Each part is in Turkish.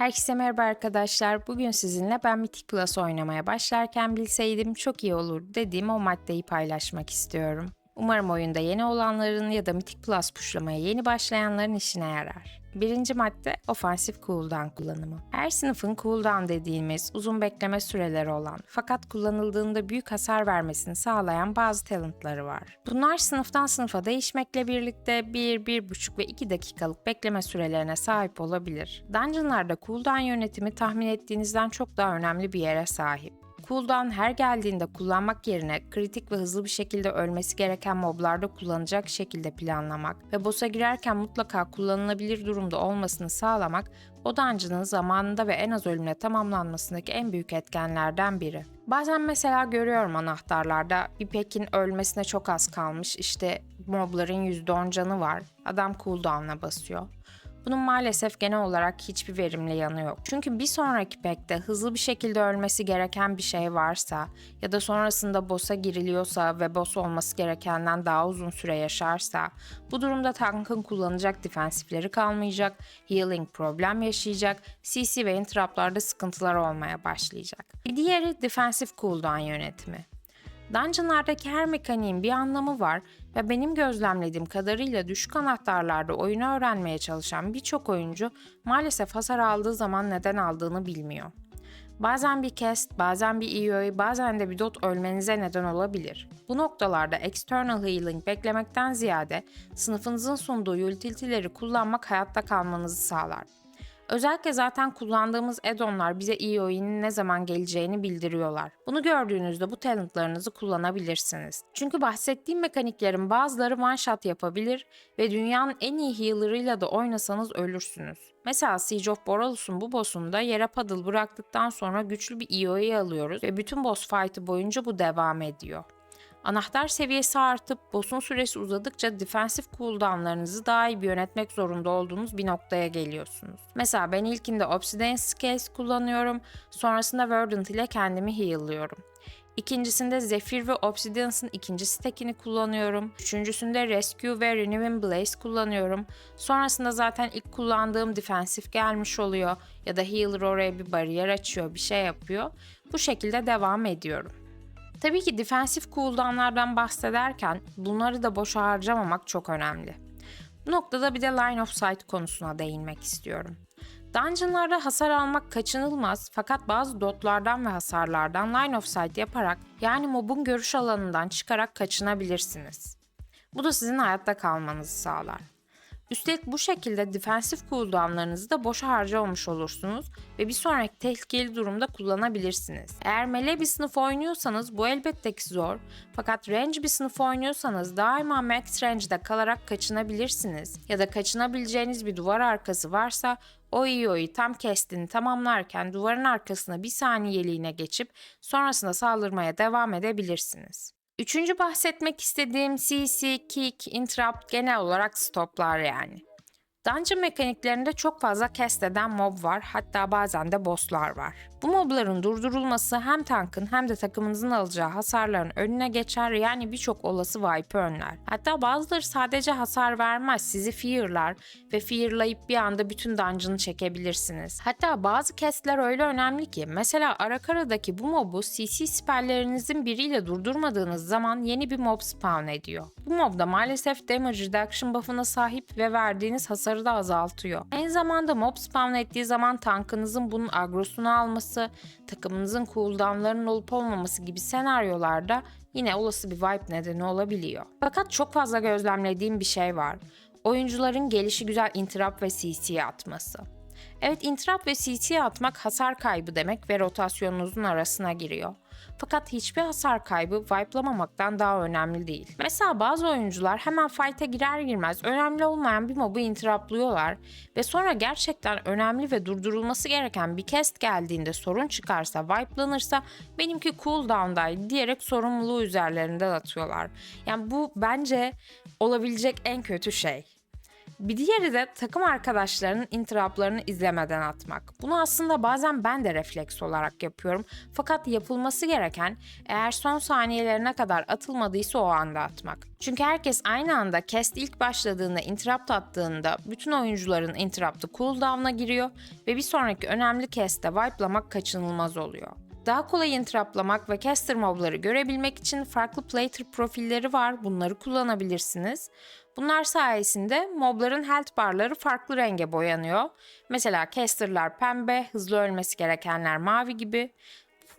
Herkese merhaba arkadaşlar. Bugün sizinle ben Mythic Plus oynamaya başlarken bilseydim çok iyi olur dediğim o maddeyi paylaşmak istiyorum. Umarım oyunda yeni olanların ya da Mythic Plus puşlamaya yeni başlayanların işine yarar. Birinci madde ofansif cooldown kullanımı. Her sınıfın cooldown dediğimiz uzun bekleme süreleri olan fakat kullanıldığında büyük hasar vermesini sağlayan bazı talentları var. Bunlar sınıftan sınıfa değişmekle birlikte 1, 1,5 ve 2 dakikalık bekleme sürelerine sahip olabilir. Dungeonlarda cooldown yönetimi tahmin ettiğinizden çok daha önemli bir yere sahip. Cooldown her geldiğinde kullanmak yerine kritik ve hızlı bir şekilde ölmesi gereken moblarda kullanacak şekilde planlamak ve boss'a girerken mutlaka kullanılabilir durumda olmasını sağlamak o dungeon'ın zamanında ve en az ölümle tamamlanmasındaki en büyük etkenlerden biri. Bazen mesela görüyorum anahtarlarda bir pekin ölmesine çok az kalmış işte mobların %10 canı var adam cooldown'a basıyor. Bunun maalesef genel olarak hiçbir verimli yanı yok. Çünkü bir sonraki pekte hızlı bir şekilde ölmesi gereken bir şey varsa ya da sonrasında boss'a giriliyorsa ve boss olması gerekenden daha uzun süre yaşarsa bu durumda tankın kullanacak defensifleri kalmayacak, healing problem yaşayacak, CC ve interruptlarda sıkıntılar olmaya başlayacak. Bir diğeri defensif cooldown yönetimi. Dungeonlardaki her mekaniğin bir anlamı var ve benim gözlemlediğim kadarıyla düşük anahtarlarda oyunu öğrenmeye çalışan birçok oyuncu maalesef hasar aldığı zaman neden aldığını bilmiyor. Bazen bir cast, bazen bir EOE, bazen de bir dot ölmenize neden olabilir. Bu noktalarda external healing beklemekten ziyade sınıfınızın sunduğu utility'leri kullanmak hayatta kalmanızı sağlar. Özellikle zaten kullandığımız add-on'lar bize EOE'nin ne zaman geleceğini bildiriyorlar. Bunu gördüğünüzde bu talentlarınızı kullanabilirsiniz. Çünkü bahsettiğim mekaniklerin bazıları one shot yapabilir ve dünyanın en iyi healer'ıyla da oynasanız ölürsünüz. Mesela Siege of Boralus'un bu boss'unda yere paddle bıraktıktan sonra güçlü bir EOE alıyoruz ve bütün boss fight'ı boyunca bu devam ediyor. Anahtar seviyesi artıp boss'un süresi uzadıkça defensif cooldownlarınızı daha iyi bir yönetmek zorunda olduğunuz bir noktaya geliyorsunuz. Mesela ben ilkinde Obsidian Scales kullanıyorum, sonrasında Verdant ile kendimi heal'lıyorum. İkincisinde Zephyr ve Obsidian'sın ikinci stack'ini kullanıyorum. Üçüncüsünde Rescue ve Renewing Blaze kullanıyorum. Sonrasında zaten ilk kullandığım defensif gelmiş oluyor ya da healer oraya bir bariyer açıyor, bir şey yapıyor. Bu şekilde devam ediyorum. Tabii ki defensif cooldownlardan bahsederken bunları da boşa harcamamak çok önemli. Bu noktada bir de line of sight konusuna değinmek istiyorum. Dungeonlarda hasar almak kaçınılmaz fakat bazı dotlardan ve hasarlardan line of sight yaparak yani mobun görüş alanından çıkarak kaçınabilirsiniz. Bu da sizin hayatta kalmanızı sağlar. Üstelik bu şekilde defensif cooldownlarınızı da boşa harcamamış olursunuz ve bir sonraki tehlikeli durumda kullanabilirsiniz. Eğer melee bir sınıf oynuyorsanız bu elbette ki zor fakat range bir sınıf oynuyorsanız daima max range'de kalarak kaçınabilirsiniz ya da kaçınabileceğiniz bir duvar arkası varsa o EO'yu tam kestiğini tamamlarken duvarın arkasına bir saniyeliğine geçip sonrasında saldırmaya devam edebilirsiniz. Üçüncü bahsetmek istediğim CC, Kick, Interrupt genel olarak stoplar yani. Dungeon mekaniklerinde çok fazla cast eden mob var hatta bazen de bosslar var. Bu mobların durdurulması hem tankın hem de takımınızın alacağı hasarların önüne geçer yani birçok olası wipe önler. Hatta bazıları sadece hasar vermez sizi fearlar ve fearlayıp bir anda bütün dungeon'ı çekebilirsiniz. Hatta bazı castler öyle önemli ki mesela Arakara'daki bu mobu CC spellerinizin biriyle durdurmadığınız zaman yeni bir mob spawn ediyor. Bu mob da maalesef damage reduction buff'ına sahip ve verdiğiniz hasarı da azaltıyor. Aynı zamanda mob spawn ettiği zaman tankınızın bunun agrosunu alması, takımınızın cooldownlarının olup olmaması gibi senaryolarda yine olası bir vibe nedeni olabiliyor. Fakat çok fazla gözlemlediğim bir şey var. Oyuncuların gelişi güzel interrupt ve CC atması. Evet interrupt ve CC atmak hasar kaybı demek ve rotasyonunuzun arasına giriyor. Fakat hiçbir hasar kaybı wipe'lamamaktan daha önemli değil. Mesela bazı oyuncular hemen fight'e girer girmez önemli olmayan bir mobu interruptluyorlar ve sonra gerçekten önemli ve durdurulması gereken bir cast geldiğinde sorun çıkarsa, wipe'lanırsa benimki cooldown'daydı diyerek sorumluluğu üzerlerinden atıyorlar. Yani bu bence olabilecek en kötü şey. Bir diğeri de takım arkadaşlarının interruptlarını izlemeden atmak. Bunu aslında bazen ben de refleks olarak yapıyorum. Fakat yapılması gereken eğer son saniyelerine kadar atılmadıysa o anda atmak. Çünkü herkes aynı anda cast ilk başladığında interrupt attığında bütün oyuncuların interrupt'ı cooldown'a giriyor ve bir sonraki önemli cast'te wipe'lamak kaçınılmaz oluyor. Daha kolay interruptlamak ve caster mobları görebilmek için farklı plater profilleri var. Bunları kullanabilirsiniz. Bunlar sayesinde mobların health barları farklı renge boyanıyor. Mesela casterlar pembe, hızlı ölmesi gerekenler mavi gibi.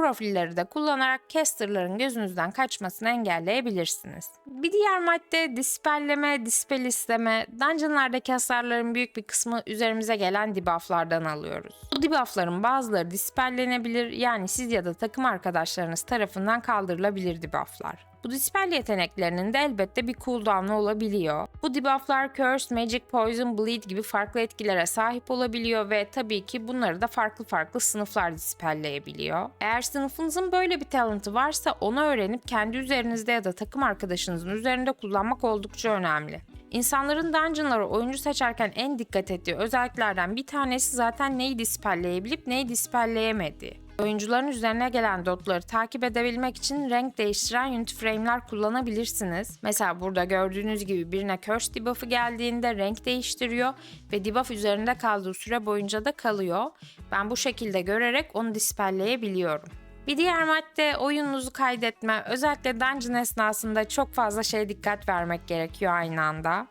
Profilleri de kullanarak casterların gözünüzden kaçmasını engelleyebilirsiniz. Bir diğer madde dispelleme, dispel isteme. Dungeonlardaki hasarların büyük bir kısmı üzerimize gelen debufflardan alıyoruz. Bu debuffların bazıları dispellenebilir yani siz ya da takım arkadaşlarınız tarafından kaldırılabilir debufflar. Bu dispel yeteneklerinin de elbette bir cooldown'u olabiliyor. Bu debufflar Curse, Magic, Poison, Bleed gibi farklı etkilere sahip olabiliyor ve tabii ki bunları da farklı farklı sınıflar dispelleyebiliyor. Eğer sınıfınızın böyle bir talentı varsa onu öğrenip kendi üzerinizde ya da takım arkadaşınızın üzerinde kullanmak oldukça önemli. İnsanların dungeonlara oyuncu seçerken en dikkat ettiği özelliklerden bir tanesi zaten neyi dispelleyebilip neyi dispelleyemediği. Oyuncuların üzerine gelen dotları takip edebilmek için renk değiştiren Unity Frame'ler kullanabilirsiniz. Mesela burada gördüğünüz gibi birine Curse debuff'ı geldiğinde renk değiştiriyor ve debuff üzerinde kaldığı süre boyunca da kalıyor. Ben bu şekilde görerek onu dispelleyebiliyorum. Bir diğer madde oyununuzu kaydetme. Özellikle dungeon esnasında çok fazla şeye dikkat vermek gerekiyor aynı anda.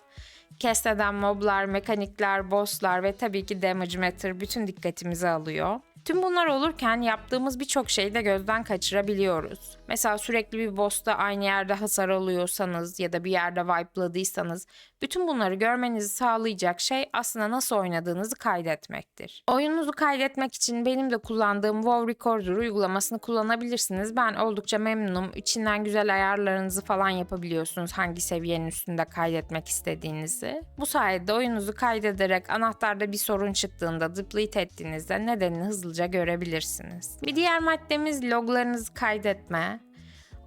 Cast eden moblar, mekanikler, bosslar ve tabii ki damage meter bütün dikkatimizi alıyor. Tüm bunlar olurken yaptığımız birçok şeyi de gözden kaçırabiliyoruz. Mesela sürekli bir boss'ta aynı yerde hasar alıyorsanız ya da bir yerde wipe'ladıysanız bütün bunları görmenizi sağlayacak şey aslında nasıl oynadığınızı kaydetmektir. Oyununuzu kaydetmek için benim de kullandığım WoW Recorder uygulamasını kullanabilirsiniz. Ben oldukça memnunum. İçinden güzel ayarlarınızı falan yapabiliyorsunuz hangi seviyenin üstünde kaydetmek istediğinizi. Bu sayede oyununuzu kaydederek anahtarda bir sorun çıktığında deplete ettiğinizde nedenini hızlıca görebilirsiniz. Bir diğer maddemiz loglarınızı kaydetme.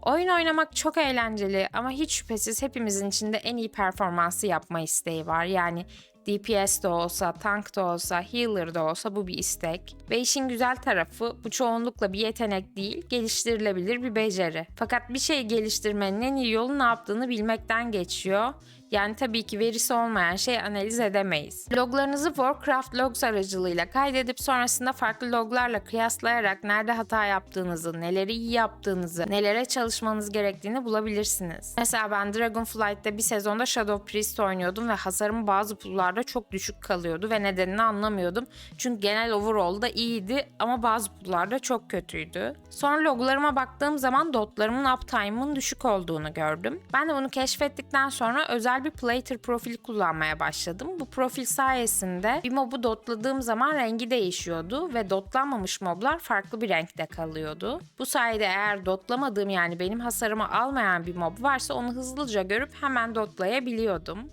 Oyun oynamak çok eğlenceli ama hiç şüphesiz hepimizin içinde en iyi performansı yapma isteği var. Yani DPS de olsa, tank da olsa, healer da olsa bu bir istek. Ve işin güzel tarafı bu çoğunlukla bir yetenek değil, geliştirilebilir bir beceri. Fakat bir şeyi geliştirmenin en iyi yolu ne yaptığını bilmekten geçiyor. Yani tabii ki verisi olmayan şey analiz edemeyiz. Loglarınızı Warcraft Logs aracılığıyla kaydedip sonrasında farklı loglarla kıyaslayarak nerede hata yaptığınızı, neleri iyi yaptığınızı, nelere çalışmanız gerektiğini bulabilirsiniz. Mesela ben Dragonflight'te bir sezonda Shadow Priest oynuyordum ve hasarım bazı pullarda çok düşük kalıyordu ve nedenini anlamıyordum. Çünkü genel overall'da iyiydi ama bazı pullarda çok kötüydü. Sonra loglarıma baktığım zaman dotlarımın uptime'ın düşük olduğunu gördüm. Ben de bunu keşfettikten sonra özel bir plater profil kullanmaya başladım. Bu profil sayesinde bir mobu dotladığım zaman rengi değişiyordu ve dotlanmamış moblar farklı bir renkte kalıyordu. Bu sayede eğer dotlamadığım yani benim hasarımı almayan bir mob varsa onu hızlıca görüp hemen dotlayabiliyordum.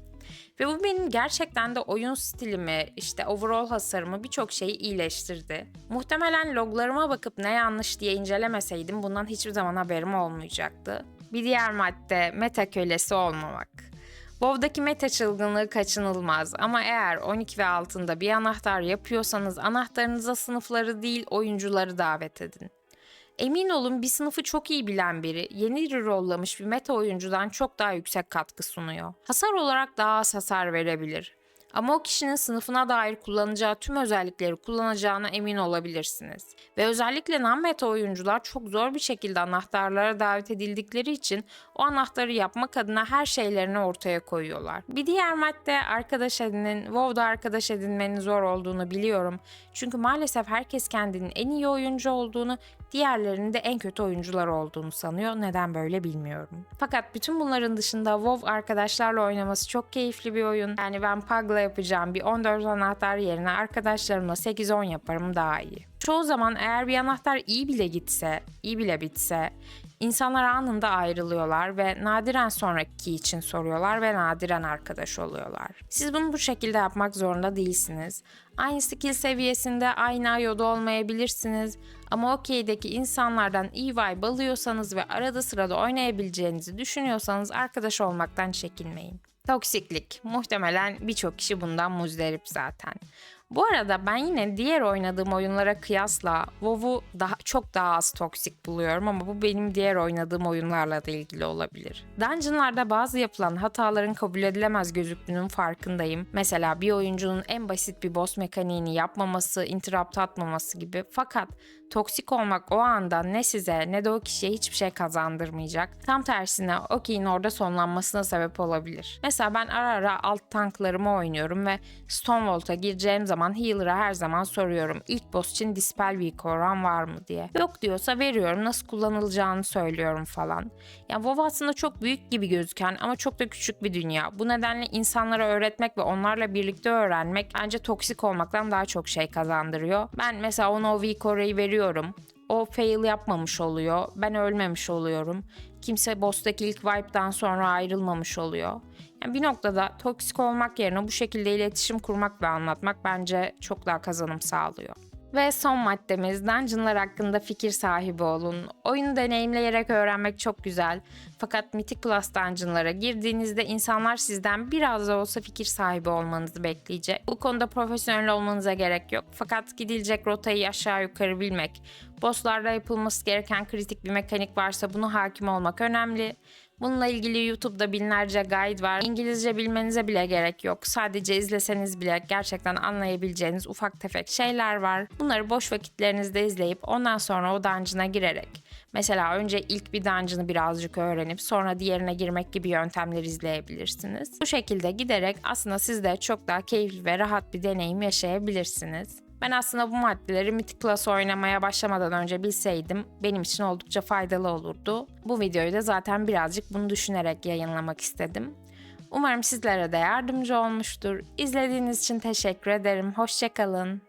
Ve bu benim gerçekten de oyun stilimi, işte overall hasarımı birçok şeyi iyileştirdi. Muhtemelen loglarıma bakıp ne yanlış diye incelemeseydim bundan hiçbir zaman haberim olmayacaktı. Bir diğer madde meta kölesi olmamak. WoW'daki meta çılgınlığı kaçınılmaz ama eğer 12 ve altında bir anahtar yapıyorsanız anahtarınıza sınıfları değil oyuncuları davet edin. Emin olun bir sınıfı çok iyi bilen biri yeni rerollamış bir meta oyuncudan çok daha yüksek katkı sunuyor. Hasar olarak daha az hasar verebilir. Ama o kişinin sınıfına dair kullanacağı tüm özellikleri kullanacağına emin olabilirsiniz. Ve özellikle non-meta oyuncular çok zor bir şekilde anahtarlara davet edildikleri için o anahtarı yapmak adına her şeylerini ortaya koyuyorlar. Bir diğer madde arkadaş edinin. WoW'da arkadaş edinmenin zor olduğunu biliyorum. Çünkü maalesef herkes kendinin en iyi oyuncu olduğunu, diğerlerinin de en kötü oyuncular olduğunu sanıyor. Neden böyle bilmiyorum. Fakat bütün bunların dışında WoW arkadaşlarla oynaması çok keyifli bir oyun. Yani ben Pug'la yapacağım bir 14 anahtar yerine arkadaşlarımla 8-10 yaparım daha iyi. Çoğu zaman eğer bir anahtar iyi bile gitse, iyi bile bitse İnsanlar anında ayrılıyorlar ve nadiren sonraki için soruyorlar ve nadiren arkadaş oluyorlar. Siz bunu bu şekilde yapmak zorunda değilsiniz. Aynı skill seviyesinde aynı ayoda olmayabilirsiniz ama OK'deki insanlardan iyi vibe alıyorsanız ve arada sırada oynayabileceğinizi düşünüyorsanız arkadaş olmaktan çekinmeyin. Toksiklik. Muhtemelen birçok kişi bundan muzdarip zaten. Bu arada ben yine diğer oynadığım oyunlara kıyasla WoW'u daha çok daha az toksik buluyorum ama bu benim diğer oynadığım oyunlarla da ilgili olabilir. Dungeon'larda bazı yapılan hataların kabul edilemez gözüktüğünün farkındayım. Mesela bir oyuncunun en basit bir boss mekaniğini yapmaması, interrupt atmaması gibi. Fakat toksik olmak o anda ne size ne de o kişiye hiçbir şey kazandırmayacak. Tam tersine o key'in orada sonlanmasına sebep olabilir. Mesela ben ara ara alt tanklarımı oynuyorum ve Stonevault'a gireceğim zaman healer'a her zaman soruyorum. İlk boss için Dispel Weak oran var mı diye. Yok diyorsa veriyorum. Nasıl kullanılacağını söylüyorum falan. Yani WoW aslında çok büyük gibi gözüken ama çok da küçük bir dünya. Bu nedenle insanlara öğretmek ve onlarla birlikte öğrenmek bence toksik olmaktan daha çok şey kazandırıyor. Ben mesela ona o weak orayı veriyorum. O fail yapmamış oluyor. Ben ölmemiş oluyorum. Kimse boss'taki ilk wipe'dan sonra ayrılmamış oluyor. Yani bir noktada toksik olmak yerine bu şekilde iletişim kurmak ve anlatmak bence çok daha kazanım sağlıyor. Ve son maddemiz dungeonlar hakkında fikir sahibi olun. Oyunu deneyimleyerek öğrenmek çok güzel. Fakat Mythic Plus dungeonlara girdiğinizde insanlar sizden biraz da olsa fikir sahibi olmanızı bekleyecek. Bu konuda profesyonel olmanıza gerek yok. Fakat gidilecek rotayı aşağı yukarı bilmek, bosslarda yapılması gereken kritik bir mekanik varsa bunu hakim olmak önemli. Bununla ilgili YouTube'da binlerce guide var. İngilizce bilmenize bile gerek yok. Sadece izleseniz bile gerçekten anlayabileceğiniz ufak tefek şeyler var. Bunları boş vakitlerinizde izleyip ondan sonra o dungeon'a girerek Mesela önce ilk bir dungeon'ı birazcık öğrenip sonra diğerine girmek gibi yöntemler izleyebilirsiniz. Bu şekilde giderek aslında siz de çok daha keyifli ve rahat bir deneyim yaşayabilirsiniz. Ben aslında bu maddeleri Mythic Plus oynamaya başlamadan önce bilseydim benim için oldukça faydalı olurdu. Bu videoyu da zaten birazcık bunu düşünerek yayınlamak istedim. Umarım sizlere de yardımcı olmuştur. İzlediğiniz için teşekkür ederim. Hoşçakalın.